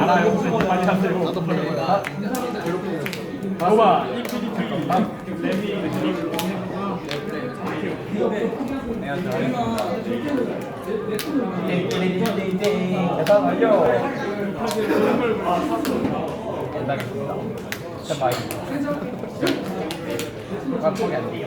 알아요. 무슨 일 많이 몰라. 봐봐. 인피니트. 레미. 계산 완료. 된다겠습니다. 스탠바이. 깜짝이 안 돼요.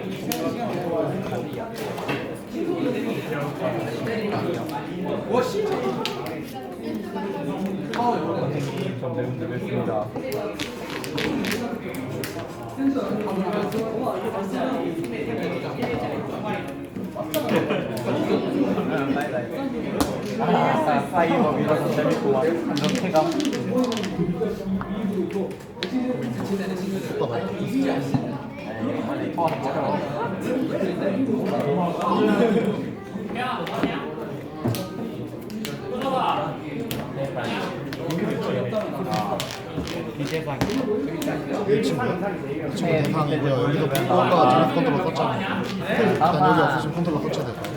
좀 내분들했습니다. 아, 사이버 밀어서 재밌고 막 쾌감. 에이, 빨리 포함 먹어. 아, 비대상. 이 친구 대상이고요. 여기도 아까 제네스 컨트롤 썼잖아. 일단 여기 없으시면 컨트롤 써야 될 거야.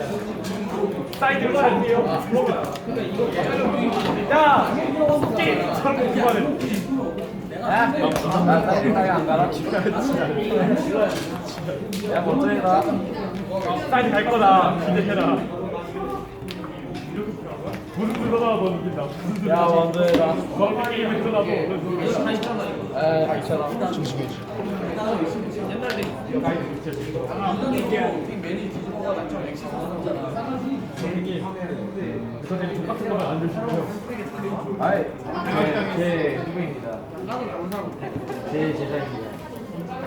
사이드로 살게요. 야, 게임 저렇게 그만 야, 먼저 해라. 사이드 갈 거다. 기대해라. 무슨 들어가 너 이긴다. 무슨 들어가. 야, 먼저 해라. 너 게임에 들어가도 너는 에, 괜찮아. 정식이지. 선생님 똑같은 거만 안 들으시고요. 아이, 네, 제 누구입니다. 제 제자입니다.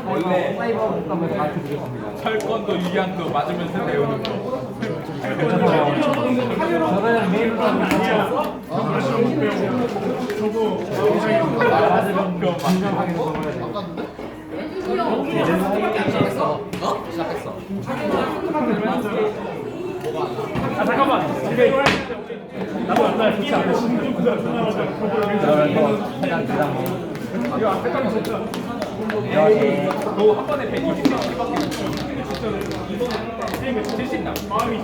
원래 사이버 국감을 가르쳐 드렸습니다. 철권도 유기한도 맞으면서 배우는 거. 그. 아 이거 진짜. 여기 너한 번에 120cm밖에 못 쳐. 게임에 질수 있나? 마음이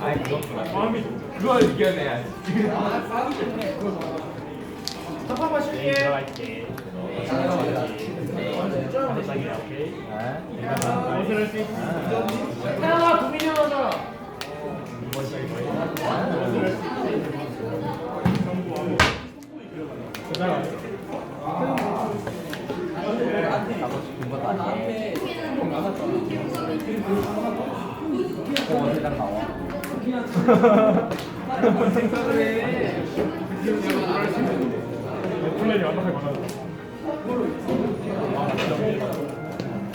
아이 그거 마음이 그걸 이겨내야지. 잠깐만 쉴게. 들어갈게. 그 거 해당 나와.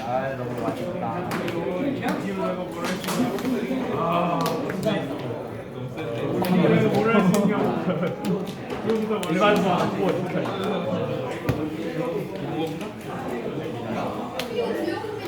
아 너무 맛있다. 일반서 안 보고.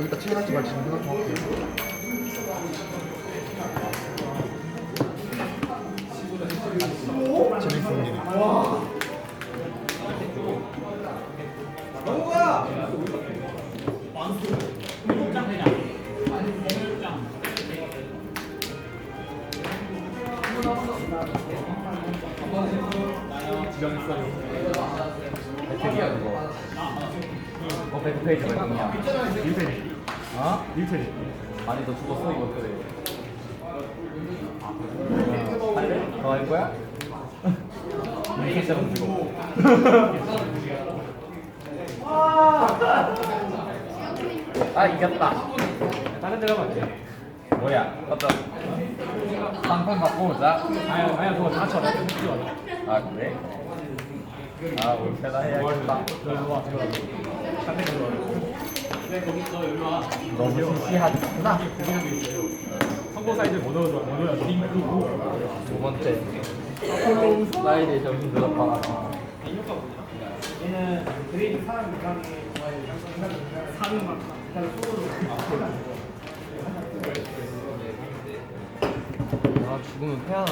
여기다 칠하지 말지 좀 할게요. 재밌는 일이. 그거. 어 그냥? 뉴 어? 뉴페리. 아니 너 죽었어 이거 그래. 아, 할래? 너할 거야? 이렇게 시작하면 죽어. 아 이겼다. 다른 데 가면 안 돼. 뭐야? 어떤 상품 갖고 오자. 아야, 아야, 그거 다 쳐라. 아 그래? 아 올페다 해야겠다. 다른 데 가서. 너무 시시하구나. 선거 사이드 못 넣어줘, 못 넣어줘. 두 번째 슬라이드에 정신 들었다. 얘는 그레이드 4 이상의 사는 막아 죽으면 폐 하나?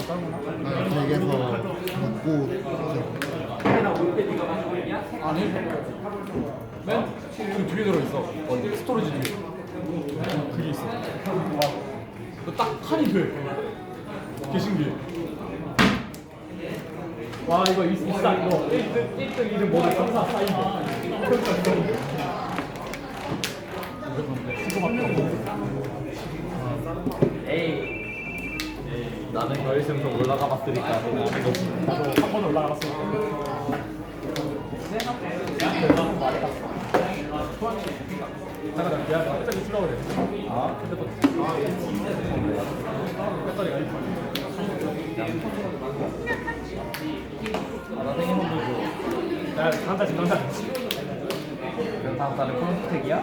아니 댁에서 먹고 아니? 맨? 그 뒤에 들어있어. 어디? 스토리지 뒤에. 그게 있어. 딱 칸이 돼. 개신기해. 와, 이거 있, 있다, 이거. 1등, 1등, 2등 모두 3, 4, 4, 2등. 에이. 나는 결승선 올라가 봤으니까. 한번 올라갔어. 잠깐, 야, 나 끝까지 추가를 해. 아? 끝까지 가야지. 아, 나 생일 선물 줘. 야, 강사지, 강사지. 그럼 다음 달에 콘스택이야?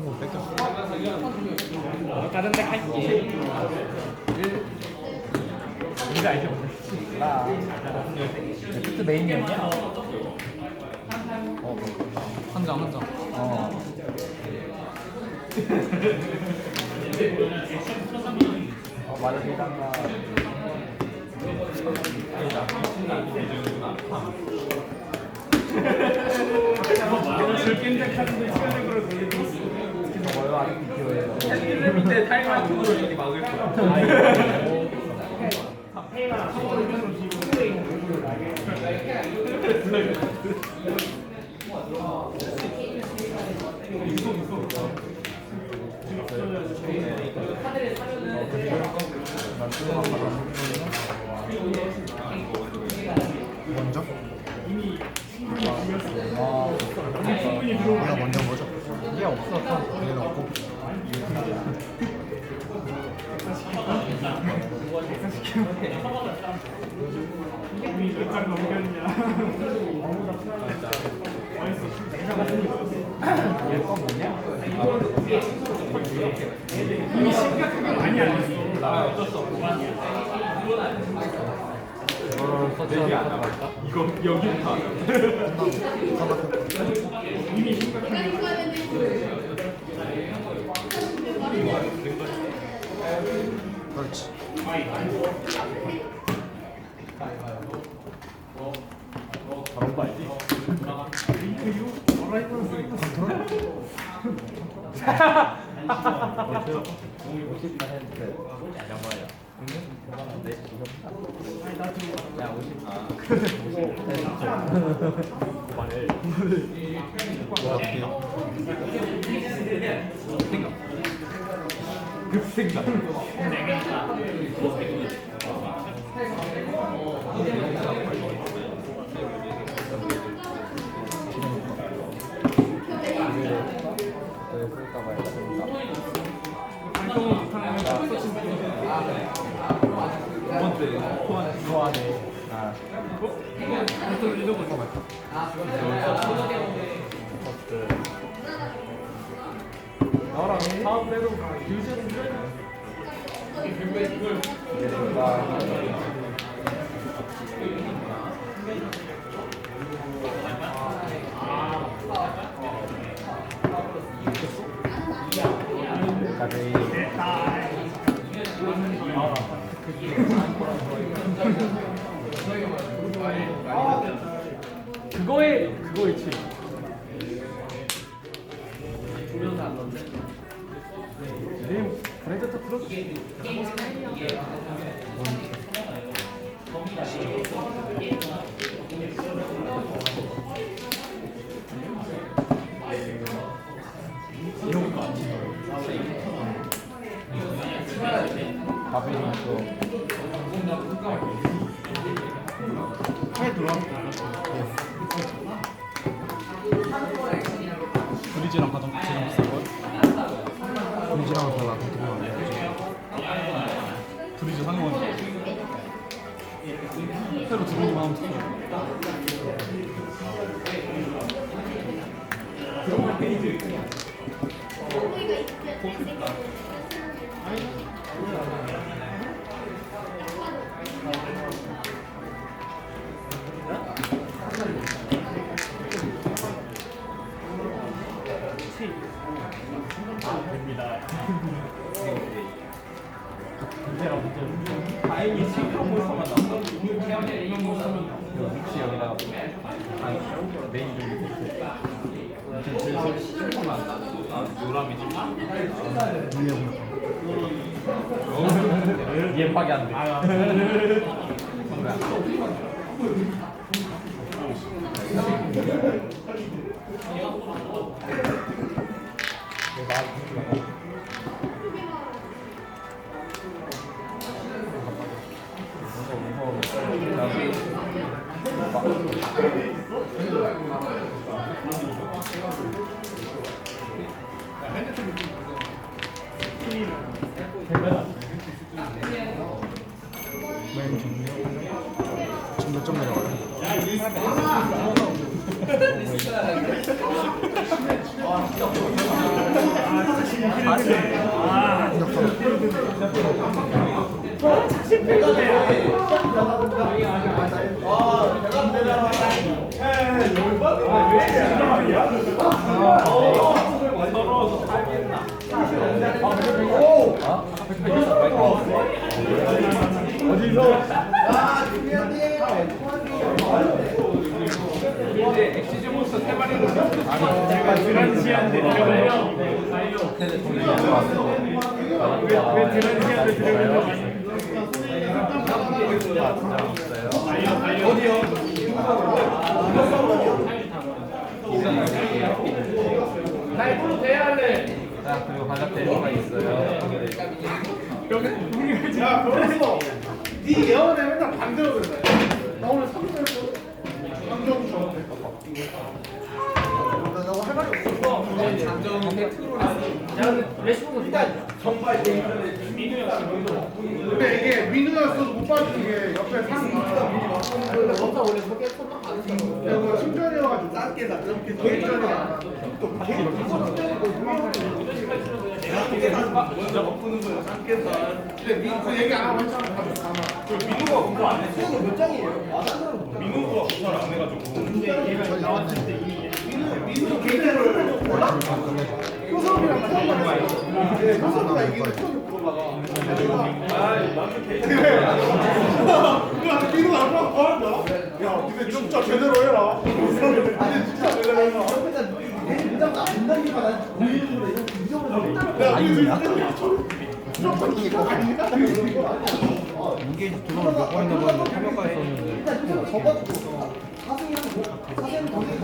친구 뺏겼어. 다른 데 갈게. 뭔지 알지? 나. 트 메인이었냐? 어, 한 장, 한 장. 어. 어, 맞아, 대단가. 즐 밑에 타이머 누구로 이렇게 막을 거야. 먼저? 없어. 얘는 없고. 이거 여기 다. 그렇지. 바로 봐야지. 오십만 했는데 양말이야. 네, 이거. 야, 아, 그만해. 뭐 어떻게요? 급생각. 아, 나랑 다음 대로 유지 는 가빈이 또 차에 들어와. 브리지랑 가장 제일 비싼 거. 브리지랑은 안 들어가네 브리지 상용은 새로 들어오기만 하 면 돼. 다행히 싱크로폴서만 나왔어. 혹시 여기다가 메인 좀 아, 요람이지. 위에 보니까 이해박이 안 돼. 지금 몇점 내려가요? 아니, 드란시안 어디요? 날부로 돼야 할래. 자 그리고 바닥 대로가 있어요. 야, 그래서 네 예언에 맨날 반대로 그래. 나 오늘 3대 감정 줘. 근데 이게 형서도 못 봐주는 게 옆에 상 있다 미리 맞고. 너가 원래 저게 손만 받으시는 거야. 이거 충전이어가지고 짧게다 이렇게 충전이야. 또 계속 진짜 바꾸는 거야 짧게다. 근데 민우 그 얘기 안 하고 했잖아. 아마. 민우가 그거 안 했어. 몇 장이에요? 민우가 그걸 안 해가지고. 근데 얘가 나왔을 때 이. 민우 민우 개인적으로 몰라? 효섭이랑 처음 만났어. 네, 효섭이가 이기는 처음 보다가. 아. 야, 안 나와 거란다. 야, 근데 진짜 제대로 해라. 아니 진짜 제대로 해라. 야, 아니야? 인게이지 들어오면 몇 번이나 보는데 타격까지 썼는데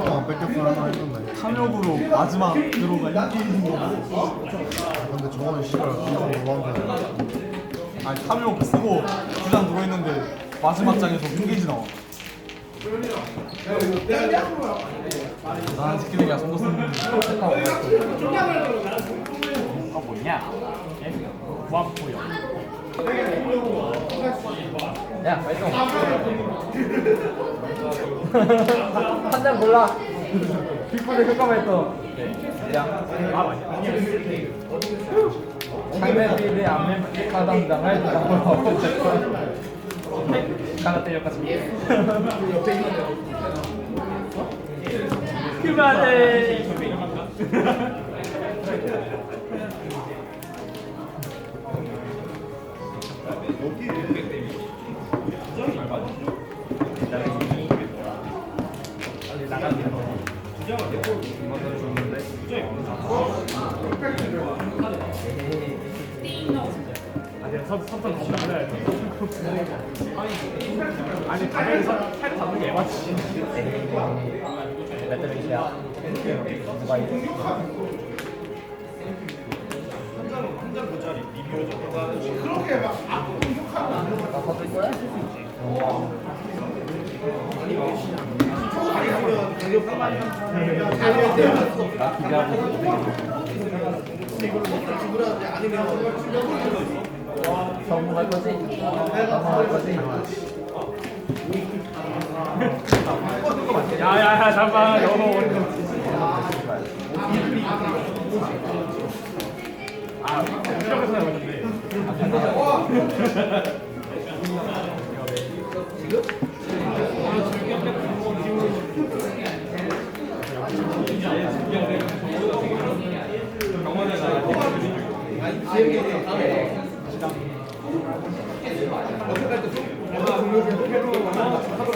안 뺏겼구나 하나 했던데 탐욕으로 마지막 들어가 인기인 거. 근데 저거는 씨발 아니 탐욕 쓰고 두장 들어있는데 마지막 장에서 인게이지 나와. 나는 지키는 손도 쓰는 아 뭐냐? 와 보여. 야 발동 한장 골라. 빅보드 효과 발동 양 상대 필드 안면 나가는 거. 주장을 내 아, 그만해. 아니 가면서 차를 잡는 게 맞지. 몇 대몇이야? 누가 이나 사줄 거야? 나 기대하고 성공할 거지? 성공할 거지? 야야야 잠깐 너무 거. 아 이렇게 생각하는데. 그당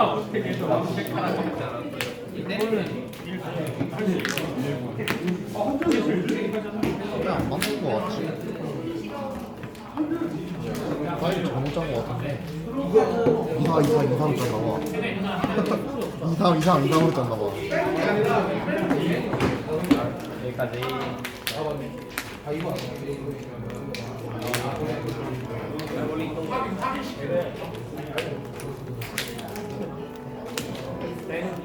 그거. 왜안 맞는 거 같지? 파일 잘못 짠거 같은데 이상 이상 이상으로 짰나 봐 이상 이상 이상으로 짰나 봐 여기까지 어.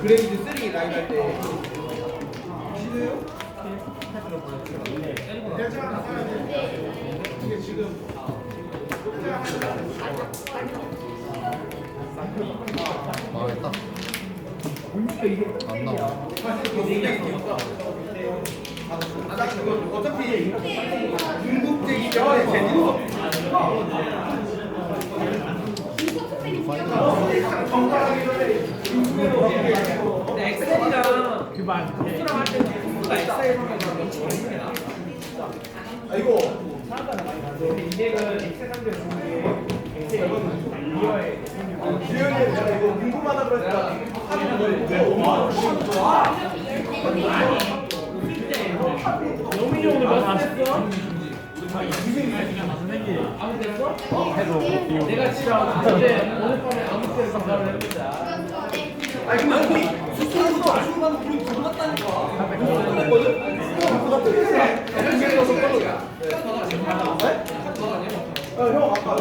그레이드 3 라인 할 때. 망했다 안 나와 어차피 때문에 제대로 근데 엑셀이랑 그만. 수랑 할때 수가 엑셀 상대로 엄청 힘들어. 아 이거 근데 이제는 엑셀 상대로 좋은 게 엑셀 이거에 지현이 내가 이거 궁금하다 그러니까 하는 거 좋아. 영민이 오늘 몇? 아, 얘기? 아무 내가 그때 오늘 밤에 아무 때나 상담을 해보자. 아니 근데 수술도 건 우리 돈 같다니까. 수술했거든? 수술 같은 형 아까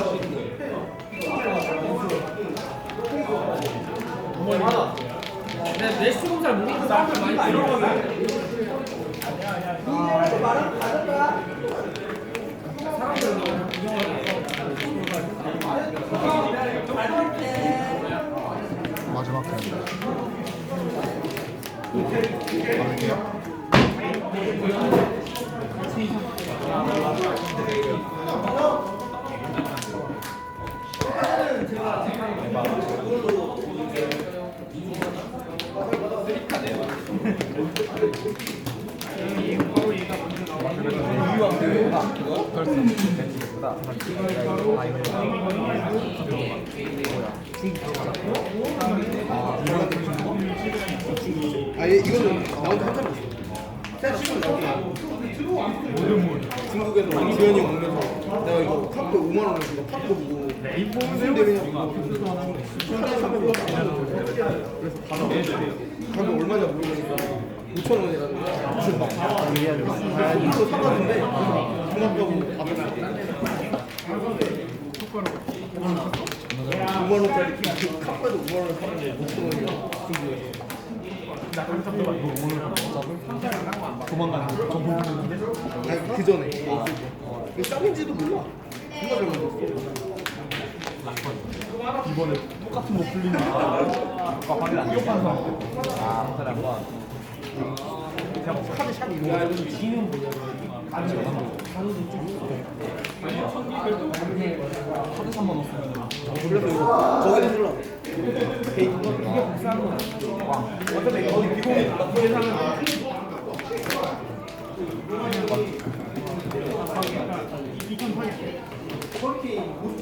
어머니 하나. 내가 내 수금 잘 모르니까 사람들 많이 들어가거든. 말은 다르다. 사람들도 마지막 캔 갈 나 혼자 한참. 중국에서 지현이 형 오면서 내가 이거 팝도 5만 원을 주고 팝도 보고 가격 얼마냐 물어보니까 5천 원이라는 거야. 무슨 막 이거 사봤는데 중학교하고 가격 5만 원짜리 그 카페도 5만 원 사는데 5천 원이야. 보는데 아니 그 전에 이거. 이거 짱인지도 몰라. 누가 잘 만들었어? 이번에 똑같은 거 풀리는 거 아까 확인 안 됐어. 아, 한사 람 건. 카드 샵 이런 거. 카드 3만 원 쓰면 그래서 이거 거기다 쓰려고. 개인 이게 복사하는 건 아니야. 어차피 거기 비공이 나쁘게 사면 그렇게 못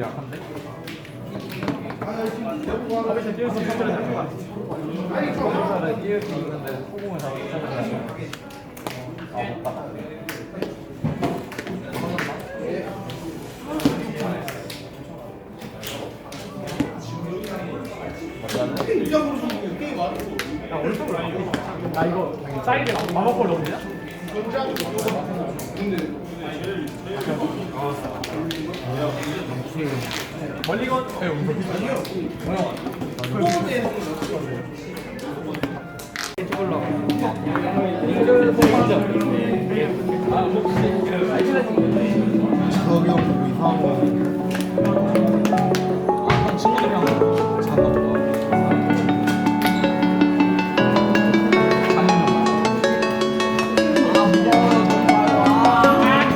약한데? 아, 이거 사이드 마법걸 넣었냐? 멀리건? 네, 저기 형 보고 이상한 거